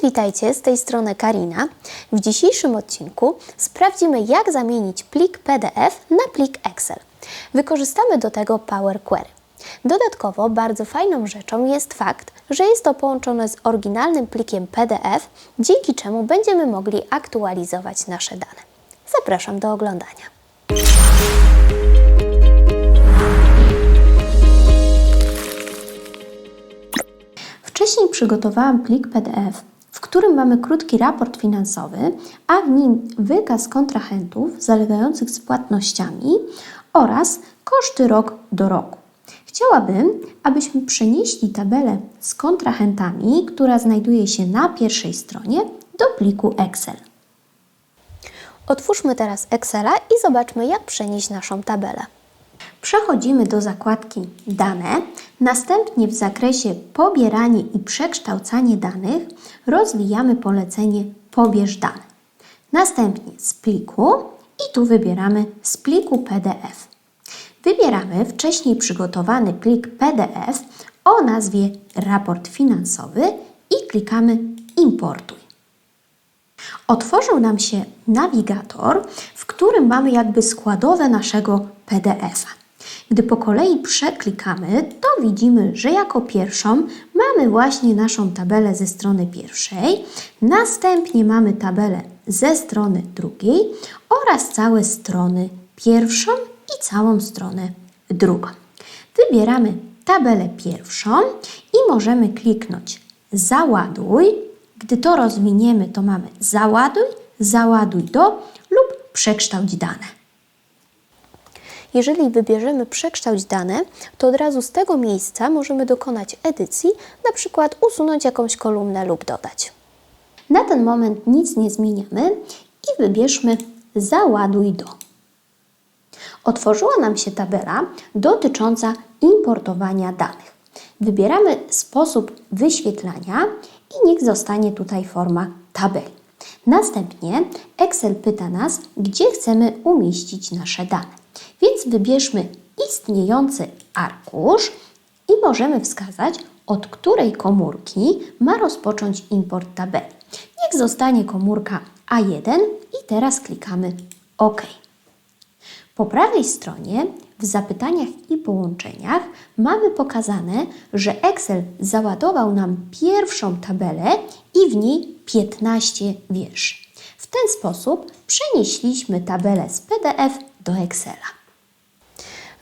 Cześć, witajcie, z tej strony Karina. W dzisiejszym odcinku sprawdzimy, jak zamienić plik PDF na plik Excel. Wykorzystamy do tego Power Query. Dodatkowo bardzo fajną rzeczą jest fakt, że jest to połączone z oryginalnym plikiem PDF, dzięki czemu będziemy mogli aktualizować nasze dane. Zapraszam do oglądania. Wcześniej przygotowałam plik PDF, którym mamy krótki raport finansowy, a w nim wykaz kontrahentów zalegających z płatnościami oraz koszty rok do roku. Chciałabym, abyśmy przenieśli tabelę z kontrahentami, która znajduje się na pierwszej stronie, do pliku Excel. Otwórzmy teraz Excela i zobaczmy, jak przenieść naszą tabelę. Przechodzimy do zakładki Dane. Następnie w zakresie Pobieranie i przekształcanie danych rozwijamy polecenie Pobierz dane. Następnie z pliku i tu wybieramy z pliku PDF. Wybieramy wcześniej przygotowany plik PDF o nazwie Raport finansowy i klikamy Importuj. Otworzył nam się nawigator, w którym mamy jakby składowe naszego PDF-a. Gdy po kolei przeklikamy, to widzimy, że jako pierwszą mamy właśnie naszą tabelę ze strony pierwszej, następnie mamy tabelę ze strony drugiej oraz całe strony pierwszą i całą stronę drugą. Wybieramy tabelę pierwszą i możemy kliknąć Załaduj. Gdy to rozwiniemy, to mamy Załaduj, Załaduj do lub Przekształć dane. Jeżeli wybierzemy przekształć dane, to od razu z tego miejsca możemy dokonać edycji, na przykład usunąć jakąś kolumnę lub dodać. Na ten moment nic nie zmieniamy i wybierzmy Załaduj do. Otworzyła nam się tabela dotycząca importowania danych. Wybieramy sposób wyświetlania i niech zostanie tutaj forma tabeli. Następnie Excel pyta nas, gdzie chcemy umieścić nasze dane. Więc wybierzmy istniejący arkusz i możemy wskazać, od której komórki ma rozpocząć import tabeli. Niech zostanie komórka A1 i teraz klikamy OK. Po prawej stronie w zapytaniach i połączeniach mamy pokazane, że Excel załadował nam pierwszą tabelę i w niej 15 wierszy. W ten sposób przenieśliśmy tabelę z PDF do Excela.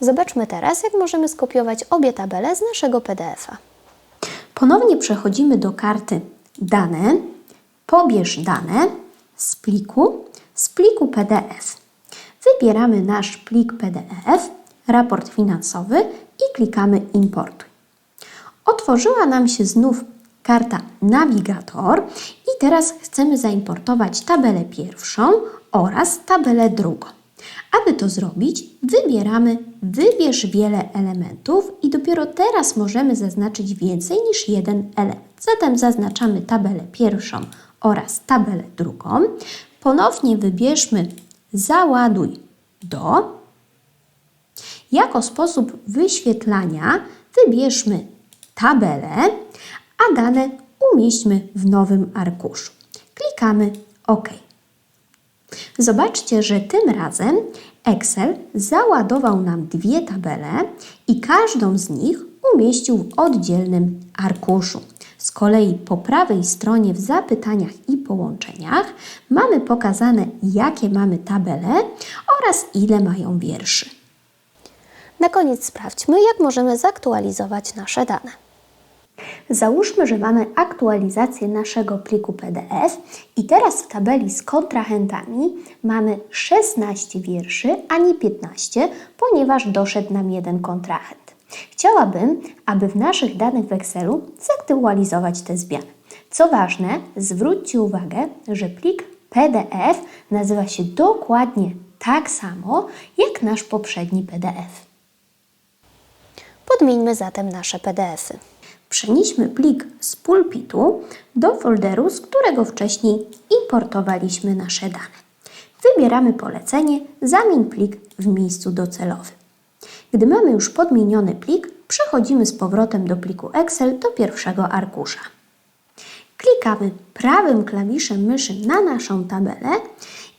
Zobaczmy teraz, jak możemy skopiować obie tabele z naszego PDF-a. Ponownie przechodzimy do karty Dane, pobierz dane z pliku, z pliku PDF. Wybieramy nasz plik PDF, raport finansowy i klikamy Importuj. Otworzyła nam się znów karta Nawigator i teraz chcemy zaimportować tabelę pierwszą oraz tabelę drugą. Aby to zrobić, wybieramy Wybierz wiele elementów i dopiero teraz możemy zaznaczyć więcej niż jeden element. Zatem zaznaczamy tabelę pierwszą oraz tabelę drugą. Ponownie wybierzmy Załaduj do. Jako sposób wyświetlania wybierzmy tabelę, a dane umieśćmy w nowym arkuszu. Klikamy OK. Zobaczcie, że tym razem Excel załadował nam dwie tabele i każdą z nich umieścił w oddzielnym arkuszu. Z kolei po prawej stronie w zapytaniach i połączeniach mamy pokazane, jakie mamy tabele oraz ile mają wierszy. Na koniec sprawdźmy, jak możemy zaktualizować nasze dane. Załóżmy, że mamy aktualizację naszego pliku PDF i teraz w tabeli z kontrahentami mamy 16 wierszy, a nie 15, ponieważ doszedł nam jeden kontrahent. Chciałabym, aby w naszych danych w Excelu zaktualizować te zmiany. Co ważne, zwróćcie uwagę, że plik PDF nazywa się dokładnie tak samo jak nasz poprzedni PDF. Podmieńmy zatem nasze PDFy. Przenieśmy plik z pulpitu do folderu, z którego wcześniej importowaliśmy nasze dane. Wybieramy polecenie Zamień plik w miejscu docelowym. Gdy mamy już podmieniony plik, przechodzimy z powrotem do pliku Excel do pierwszego arkusza. Klikamy prawym klawiszem myszy na naszą tabelę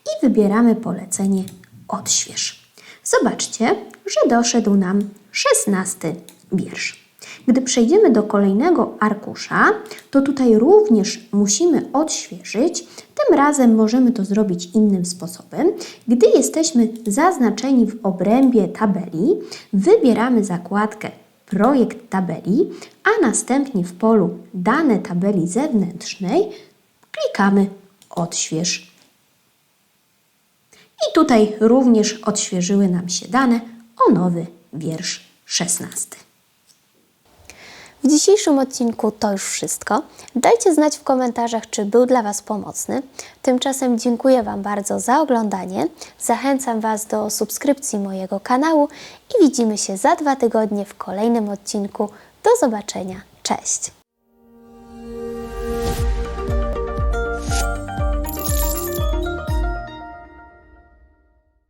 i wybieramy polecenie odśwież. Zobaczcie, że doszedł nam szesnasty wiersz. Gdy przejdziemy do kolejnego arkusza, to tutaj również musimy odświeżyć. Tym razem możemy to zrobić innym sposobem. Gdy jesteśmy zaznaczeni w obrębie tabeli, wybieramy zakładkę Projekt tabeli, a następnie w polu Dane tabeli zewnętrznej klikamy Odśwież. I tutaj również odświeżyły nam się dane o nowy wiersz 16. W dzisiejszym odcinku to już wszystko. Dajcie znać w komentarzach, czy był dla Was pomocny. Tymczasem dziękuję Wam bardzo za oglądanie. Zachęcam Was do subskrypcji mojego kanału i widzimy się za dwa tygodnie w kolejnym odcinku. Do zobaczenia. Cześć!